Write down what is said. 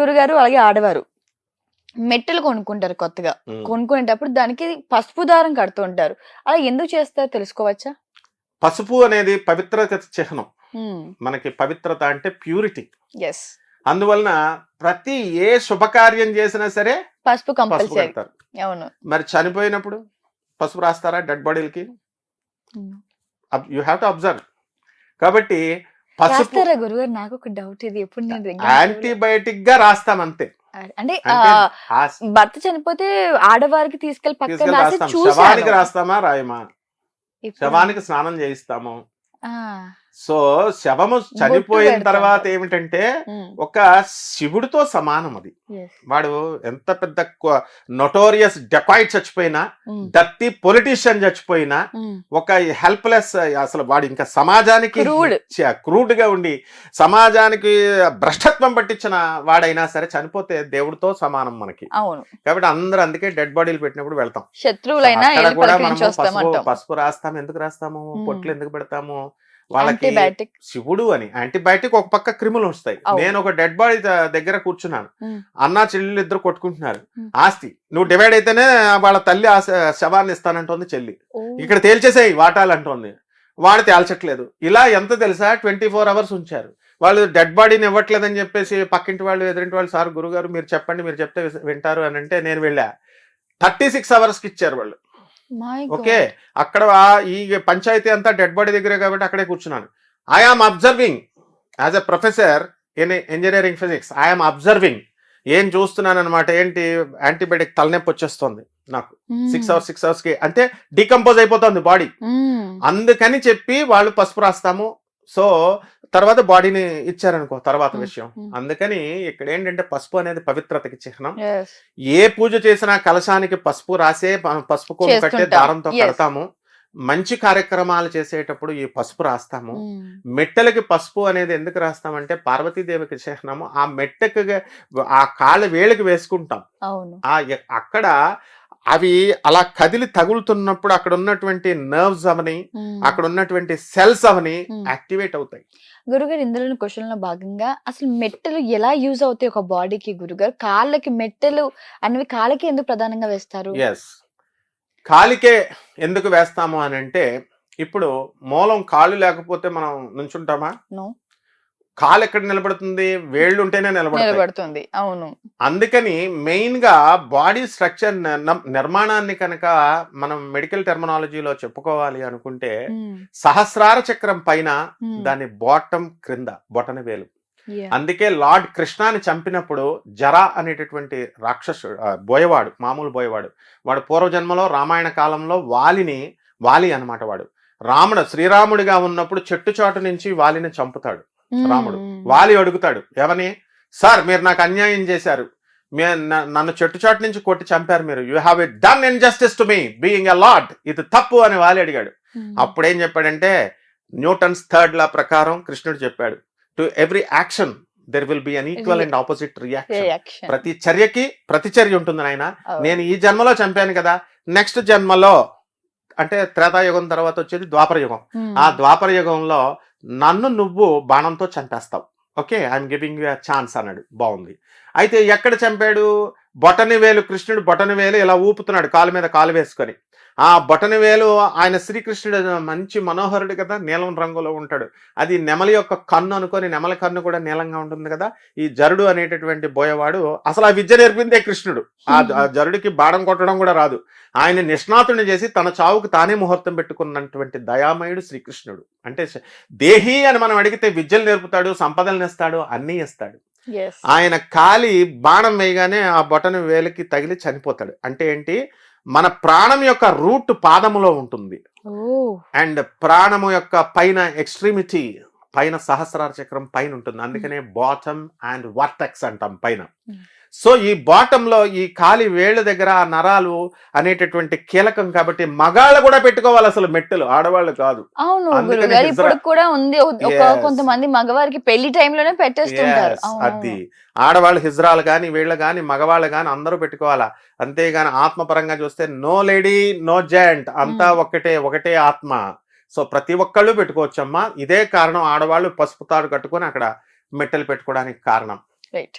గురుగారు అలాగే ఆడవారు. మెట్టెలు కొనుక్కుంటారు కొత్తగా. కొనుక్కునేటప్పుడు దానికి పసుపు దారం కడుతూ ఉంటారు. అలా ఎందుకు చేస్తారో తెలుసుకోవచ్చా? పసుపు అనేది పవిత్రత చిహ్నం. మనకి పవిత్రత అంటే ప్యూరిటీ. ఎస్ అందువలన ప్రతి ఏ శుభకార్యం చేసినా సరే పసుపు కంపల్సరీ. అవును. మరి చనిపోయినప్పుడు పసుపు రాస్తారా dead బాడీలకి. You have to observe. కాబట్టి రాస్తారా గురుగారు? నాకు ఒక డౌట్ ఇది. ఎప్పుడు నేను యాంటీబయాటిక్గా రాస్తాం అంతే. అంటే భర్త చనిపోతే ఆడవారికి తీసుకెళ్ళి పక్కన తీసుకెళ్ళి రాస్తాం. శవానికి రాస్తామా? రాయమా? శవానికి స్నానం చేయిస్తాము. ఆ, సో శవము చనిపోయిన. తర్వాత ఏమిటంటే ఒక శివుడితో సమానం అది వాడు ఎంత పెద్ద నొటోరియస్ డెకాయిట్ చచ్చిపోయినా దత్తి పొలిటీషియన్ చచ్చిపోయినా ఒక హెల్ప్లెస్ అసలు వాడు ఇంకా సమాజానికి. క్రూడ్. గా ఉండి సమాజానికి భ్రష్టత్వం పట్టించిన వాడైనా సరే చనిపోతే దేవుడితో సమానం మనకి. కాబట్టి అందరూ అందుకే డెడ్ బాడీలు పెట్టినప్పుడు వెళ్తాం. శత్రువులైనా పసుపు వస్తామంటాం. పసుపు రాస్తాం ఎందుకు రాస్తాము. పొట్లు ఎందుకు పెడతాము? వాళ్ళకి శివుడు అని యాంటీబయాటిక్ ఒక పక్క క్రిములు వస్తాయి. నేను ఒక డెడ్ బాడీ దగ్గర కూర్చున్నాను. అన్న చెల్లెలు ఇద్దరు కొట్టుకుంటున్నారు. ఆస్తి. నువ్వు డివైడ్ అయితేనే వాళ్ళ తల్లి ఆ శవాన్ని ఇస్తానంటోంది చెల్లి. ఇక్కడ తేల్చేసేయి వాటాలు అంటోంది వాడు తేల్చట్లేదు ఇలా ఎంత తెలుసా? ట్వంటీ ఫోర్ అవర్స్ ఉంచారు. వాళ్ళు డెడ్ బాడీని ఇవ్వట్లేదని చెప్పేసి పక్కింటి వాళ్ళు ఎదురింటి వాళ్ళు సార్ గురుగారు మీరు చెప్పండి మీరు చెప్తే వింటారు అని అంటే నేను వెళ్ళా. థర్టీ సిక్స్ అవర్స్కి ఇచ్చారు వాళ్ళు. ఓకే అక్కడ ఈ పంచాయతీ అంతా డెడ్ బాడీ దగ్గరే కాబట్టి అక్కడే కూర్చున్నాను. I am observing as a professor in engineering physics I am observing ఏం చూస్తున్నాను అనమాట ఏంటి? యాంటీబయాటిక్ తలనొప్పి వచ్చేస్తుంది నాకు. సిక్స్ అవర్స్ సిక్స్ అవర్స్కి. అంటే డికంపోజ్ అయిపోతుంది బాడీ అందుకని చెప్పి వాళ్ళు పసుపు రాస్తాము సో తర్వాత బాడీని ఇచ్చారనుకో తర్వాత. విషయం. అందుకని ఇక్కడ ఏంటంటే పసుపు అనేది పవిత్రతకి చిహ్నం. ఏ పూజ చేసినా కలశానికి పసుపు రాసే పసుపు కొమ్ము కట్టే. దారంతో. కడతాము మంచి కార్యక్రమాలు చేసేటప్పుడు ఈ పసుపు రాస్తాము. మెట్టెలకి పసుపు అనేది ఎందుకు రాస్తామంటే పార్వతీదేవికి చిహ్నము ఆ మెట్టెకి ఆ కాళ్ళ వేళ్ళకి వేసుకుంటాం. ఆ అక్కడ అవి అలా కదిలి తగులుతున్నప్పుడు అక్కడ ఉన్నటువంటి నర్వ్స్ అవని. అక్కడ ఉన్నటువంటి సెల్స్ అవని. యాక్టివేట్ అవుతాయి. గురుగారు ఇందులోని క్వశ్చన్లో భాగంగా అసలు మెట్టెలు ఎలా యూజ్ అవుతాయి ఒక బాడీకి గురుగారు? కాళ్ళకి మెట్టెలు అనేవి కాళ్ళకి ఎందుకు ప్రధానంగా వేస్తారు? ఎస్ కాలికే ఎందుకు వేస్తాము అని అంటే ఇప్పుడు మూలం కాళ్ళు లేకపోతే మనం నుంచుంటామా. కాలు ఎక్కడ నిలబడుతుంది? వేళ్ళు ఉంటేనే నిలబడుతుంది. అవును. అందుకని మెయిన్గా బాడీ స్ట్రక్చర్ నిర్మాణాన్ని కనుక మనం మెడికల్ టెర్మినాలజీలో చెప్పుకోవాలి అనుకుంటే సహస్రార చక్రం పైన దాని బాటం క్రింద బొటన వేలు. అందుకే లార్డ్ కృష్ణాని చంపినప్పుడు జరా అనేటటువంటి రాక్షసుడు బోయవాడు మామూలు బోయవాడు. వాడు పూర్వజన్మలో రామాయణ కాలంలో వాలిని వాలి అన్నమాట వాడు. రాముడు శ్రీరాముడిగా ఉన్నప్పుడు చెట్టు చాటు నుంచి వాలిని చంపుతాడు రాముడు. ఉమ్, వాలి అడుగుతాడు ఎవని? సార్ మీరు నాకు అన్యాయం చేశారు. మే నన్ను చెట్టు చాటు నుంచి కొట్టి చంపారు మీరు. You have it done injustice to me being a lord ఇది తప్పు అని వాలి అడిగాడు. ఉమ్, అప్పుడేం చెప్పాడంటే న్యూటన్స్ థర్డ్ లా ప్రకారం కృష్ణుడు చెప్పాడు to every action there will be an equal and opposite reaction. ప్రతి చర్యకి ప్రతిచర్య ఉంటుంది నాయన అవును. నేను ఈ జన్మలో చంపాను కదా నెక్స్ట్ జన్మలో అంటే త్రేతాయుగం తర్వాత వచ్చేది ద్వాపర యుగం ఉమ్, ఆ ద్వాపర యుగంలో నన్ను నువ్వు బాణంతో చంపేస్తావు. Okay I am giving you chance అన్నాడు. బాగుంది. అయితే ఎక్కడ చంపాడు? బొటని వేలు కృష్ణుడు బొటని వేలు ఇలా ఊపుతున్నాడు కాలు మీద కాలు వేసుకొని. ఆ బొటని వేలు ఆయన శ్రీకృష్ణుడు మంచి మనోహరుడు కదా నీలం రంగులో ఉంటాడు. అది నెమలి యొక్క కన్ను అనుకొని నెమలి కన్ను కూడా నీలంగా ఉంటుంది కదా ఈ జరుడు అనేటటువంటి బోయవాడు అసలు ఆ విద్య నేర్పిందే కృష్ణుడు. ఆ జరుడికి బాణం కొట్టడం కూడా రాదు. ఆయన నిష్ణాతుని చేసి తన చావుకు తానే ముహూర్తం పెట్టుకున్నటువంటి దయామయుడు శ్రీకృష్ణుడు. అంటే దేహి అని మనం అడిగితే విద్యలు నేర్పుతాడు సంపదలను ఇస్తాడు అన్నీ ఇస్తాడు. ఆయన కాలి బాణం వేయగానే ఆ బొటన వేలికి తగిలి చనిపోతాడు. అంటే ఏంటి? మన ప్రాణం యొక్క రూట్ పాదములో ఉంటుంది. Oh, అండ్ ప్రాణము యొక్క పైన ఎక్స్ట్రీమిటీ పైన సహస్రార చక్రం పైన ఉంటుంది. అందుకనే బాటమ్ అండ్ వర్టెక్స్ అంటాం పైన. Mm. సో ఈ బాటమ్లో ఈ కాలి వేళ్ళ దగ్గర ఆ నరాలు అనేటటువంటి కీలకం కాబట్టి మగాళ్ళు కూడా పెట్టుకోవాలి అసలు మెట్టెలు ఆడవాళ్ళు కాదు. అవును కూడా ఉంది. కొంతమంది మగవారికి పెళ్ళి టైంలోనే పెట్టేస్తుంటారు. అది. ఆడవాళ్ళు హిజ్రాలు కానీ వీళ్ళు కానీ మగవాళ్ళు కానీ అందరూ పెట్టుకోవాలా? అంతేగాని ఆత్మపరంగా చూస్తే నో లేడీ నో జెంట్ అంతా Hmm. ఒకటే ఒకటే ఆత్మ. సో ప్రతి ఒక్కళ్ళు పెట్టుకోవచ్చమ్మా. ఇదే కారణం ఆడవాళ్ళు పసుపు తాడు కట్టుకొని అక్కడ మెట్టెలు పెట్టుకోవడానికి కారణం. రైట్